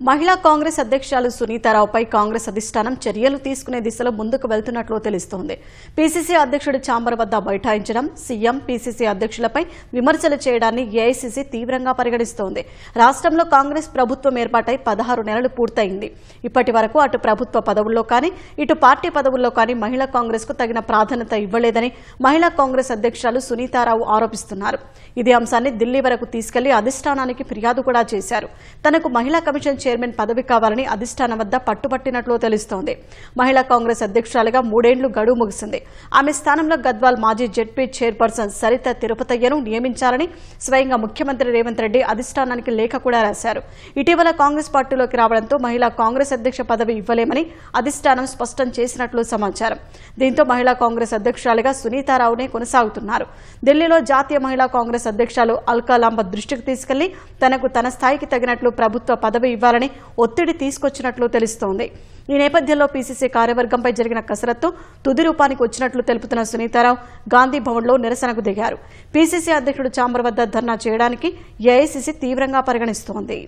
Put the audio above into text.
మహిళా కాంగ్రెస్ అధ్యక్షురాలు సునీతారావుపై కాంగ్రెస్ అధిష్టానం చర్యలు తీసుకునే దిశలో ముందుకు వెళ్తున్నట్లు తెలుస్తోంది. పీసీసీ అధ్యక్షుడు చాంబర్ వద్ద బైఠాయించడం సీఎం పీసీసీ అధ్యక్షులపై విమర్శలు చేయడాన్ని ఏఐసీసీ తీవ్రంగా పరిగణిస్తోంది. రాష్ట్రంలో కాంగ్రెస్ ప్రభుత్వం ఏర్పాటై పదహారు నెలలు పూర్తయింది. ఇప్పటి వరకు అటు ప్రభుత్వ పదవుల్లో కానీ ఇటు పార్టీ పదవుల్లో కానీ మహిళా కాంగ్రెస్కు తగిన ప్రాధాన్యత ఇవ్వలేదని మహిళా కాంగ్రెస్ అధ్యక్షురాలు సునీతారావు ఆరోపిస్తున్నారు. ఇదే అంశాన్ని ఢిల్లీ వరకు తీసుకెళ్ళి అధిష్టానానికి ఫిర్యాదు కూడా చేశారు. తనకు మహిళా కమిషన్ చైర్మన్ పదవి కావాలని అధిష్టానం వద్ద పట్టుబట్టినట్లు తెలుస్తోంది. మహిళా కాంగ్రెస్ అధ్యక్షురాలుగా మూడేండ్లు గడువు ముగిసింది. ఆమె స్థానంలో గద్వాల్ మాజీ జెడ్పీ చైర్పర్సన్ సరిత తిరుపతయ్యను నియమించాలని స్వయంగా ముఖ్యమంత్రి రేవంత్ రెడ్డి అధిష్టానానికి లేఖ కూడా రాశారు. ఇటీవల కాంగ్రెస్ పార్టీలోకి రావడంతో మహిళా కాంగ్రెస్ అధ్యక్ష పదవి ఇవ్వలేమని అధిష్టానం స్పష్టం చేసినట్లు సమాచారం. దీంతో మహిళా కాంగ్రెస్ అధ్యక్షురాలుగా సునీతారావునే కొనసాగుతున్నారు. ఢిల్లీలో జాతీయ మహిళా కాంగ్రెస్ అధ్యక్షులు అల్కా లాంబ దృష్టికి తీసుకెళ్ళి తనకు తన స్థాయికి తగినట్లు ప్రభుత్వ పదవి ఇవ్వాలని ఒత్తిడి తీసుకొచ్చినట్లు తెలుస్తోంది. ఈ నేపథ్యంలో పీసీసీ కార్యవర్గంపై జరిగిన కసరత్తు తుది రూపానికి వచ్చినట్లు తెలుపుతున్న సునీతారావు గాంధీ భవన్లో నిరసనకు దిగారు. పీసీసీ అధ్యక్షుడు చాంబర్ వద్ద ధర్నా చేయడానికి ఏఐసీసీ తీవ్రంగా పరిగణిస్తోంది.